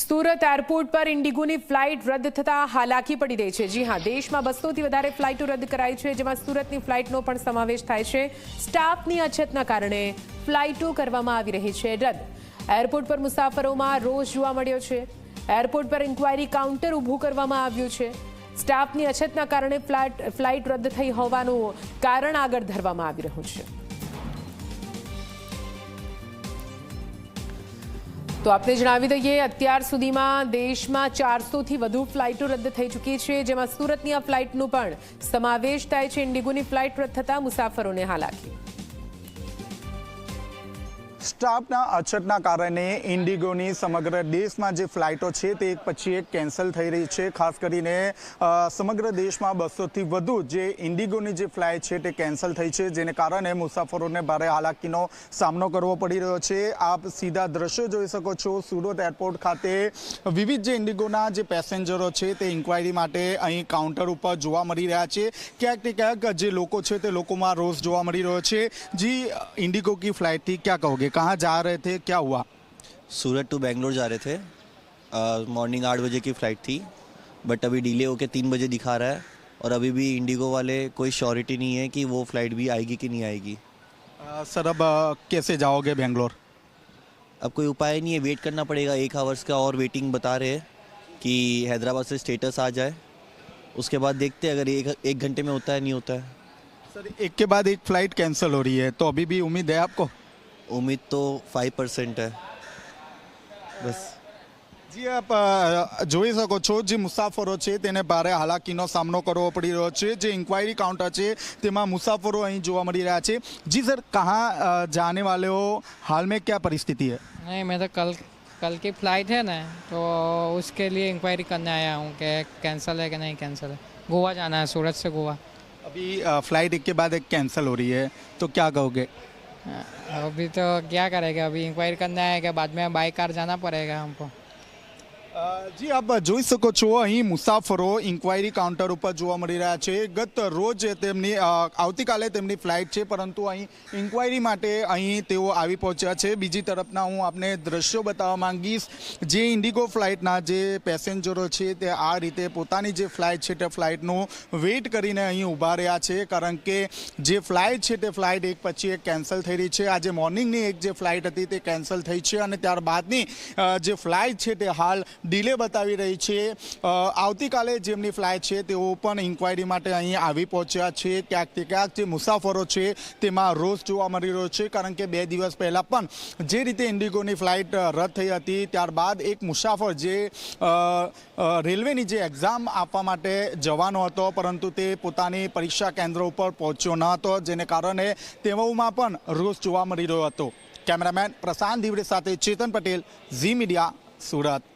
Surat airport પર ઇન્ડિગોની flight રદ થતા હાલાકી પડી રહી છે. જી હા, દેશમાં બસોથી વધારે ફ્લાઇટો રદ કરાઈ છે, જેમાં સુરતની ફ્લાઇટનો પણ સમાવેશ થાય છે. સ્ટાફની અછતના કારણે ફ્લાઇટો કરવામાં આવી રહી છે રદ. એરપોર્ટ પર મુસાફરોમાં રોષ જોવા મળ્યો છે. એરપોર્ટ પર ઇન્ક્વાયરી કાઉન્ટર ઊભું કરવામાં આવ્યું છે. સ્ટાફની અછતના કારણે ફ્લાઇટ ફ્લાઇટ રદ થઈ હોવાનું કારણ આગળ ધરવામાં આવી રહ્યું છે. તો આપને જણાવી દઈએ, અત્યાર સુધીમાં દેશમાં ચારસોથી વધુ ફ્લાઇટો રદ થઈ ચૂકી છે, જેમાં સુરતની આ ફ્લાઇટનો પણ સમાવેશ થાય છે. ઇન્ડિગોની ફ્લાઇટ રદ થતાં મુસાફરોને હાલાકી. સ્ટાફના અછતના કારણે ઇન્ડિગોની સમગ્ર દેશમાં જે ફ્લાઇટો છે તે એક પછી એક કેન્સલ થઈ રહી છે. ખાસ કરીને સમગ્ર દેશમાં બસોથી વધુ જે ઇન્ડિગોની જે ફ્લાઇટ છે તે કેન્સલ થઈ છે, જેને કારણે મુસાફરોને ભારે હાલાકીનો સામનો કરવો પડી રહ્યો છે. આપ સીધા દ્રશ્યો જોઈ શકો છો. સુરત એરપોર્ટ ખાતે વિવિધ જે ઇન્ડિગોના જે પેસેન્જરો છે તે ઇન્ક્વાયરી માટે અહીં કાઉન્ટર ઉપર જોવા મળી રહ્યા છે. ક્યાંક ને ક્યાંક જે લોકો છે તે લોકોમાં રોષ જોવા મળી રહ્યો છે. જી, ઇન્ડિગો કી ફ્લાઇટથી ક્યાં કહોગે कहाँ जा रहे थे? क्या हुआ? सूरत टू बेंगलोर जा रहे थे। मॉर्निंग आठ बजे की फ़्लाइट थी बट अभी डिले होके तीन बजे दिखा रहा है और अभी भी इंडिगो वाले कोई श्योरिटी नहीं है कि वो फ़्लाइट भी आएगी कि नहीं आएगी। अ, सर अब अ, कैसे जाओगे बेंगलोर अब कोई उपाय नहीं है वेट करना पड़ेगा। एक आवर्स का और वेटिंग बता रहे हैं कि हैदराबाद से स्टेटस आ जाए। उसके बाद देखते हैं अगर एक एक घंटे में होता है नहीं होता है। सर एक के बाद एक फ़्लाइट कैंसिल हो रही है तो अभी भी उम्मीद है आपको? उम्मीद तो फाइव परसेंट है बस જી આપ અ, જોઈ શકો છો જે મુસાફરો છે તેને ભારે હાલાકીનો સામનો કરવો પડી રહ્યો છે જે ઇન્ક્વાયરી કાઉન્ટર છે તેમાં મુસાફરો અહીં જોવા મળી રહ્યા છે જી સર कहाँ अ, जाने वाले हो हाल में क्या परिस्थिति है नहीं मैं तो कल कल की फ़्लाइट है ना तो उसके लिए इंक्वायरी करने आया हूँ कि कैंसिल है कि नहीं कैंसिल है गोवा जाना है सूरत से गोवा अभी अ, फ्लाइट एक के बाद एक कैंसिल हो रही है तो क्या कहोगे अभी तो क्या करेंगे अभी इंक्वायरी करने आए कि बाद में बाई कार जाना पड़ेगा हमको અ, જી, આપ જોઈ શકો છો, અહીં મુસાફરો ઇન્ક્વાયરી કાઉન્ટર ઉપર જોવા મળી રહ્યા છે. ગત રોજ તેમની આવતીકાલે તેમની ફ્લાઇટ છે, પરંતુ અહીં ઇન્ક્વાયરી માટે અહીં તેઓ આવી પહોંચ્યા છે. બીજી તરફના હું આપને દ્રશ્યો બતાવવા માંગીશ. જે ઇન્ડિગો ફ્લાઇટના જે પેસેન્જરો છે, તે આ રીતે પોતાની જે ફ્લાઇટ છે, તે ફ્લાઇટનું વેઇટ કરીને અહીં ઊભા રહ્યા છે, કારણ કે જે ફ્લાઇટ છે, તે ફ્લાઇટ એક પછી એક કેન્સલ થઈ રહી છે. આજે મોર્નિંગની એક જે ફ્લાઇટ હતી, તે કેન્સલ થઈ છે અને ત્યારબાદની જે ફ્લાઇટ છે, તે હાલ ડિલે બતાવી રહી છે. આવતીકાલે જેમની ફ્લાઇટ છે, તેઓ પણ ઇન્ક્વાયરી માટે અહીં આવી પહોંચ્યા છે. ક્યાંક તે ક્યાંક જે મુસાફરો છે, તેમાં રોષ જોવા મળી રહ્યો છે, કારણ કે બે દિવસ પહેલાં પણ જે રીતે ઇન્ડિગોની ફ્લાઇટ રદ થઈ હતી, ત્યારબાદ એક મુસાફર જે રેલવેની જે એક્ઝામ આપવા માટે જવાનો હતો, પરંતુ તે પોતાની પરીક્ષા કેન્દ્ર ઉપર પહોંચ્યો ન હતો, જેને કારણે તેઓમાં પણ રોષ જોવા મળી રહ્યો હતો. કેમેરામેન પ્રશાંત દિવડે સાથે ચેતન પટેલ, ઝી મીડિયા, સુરત.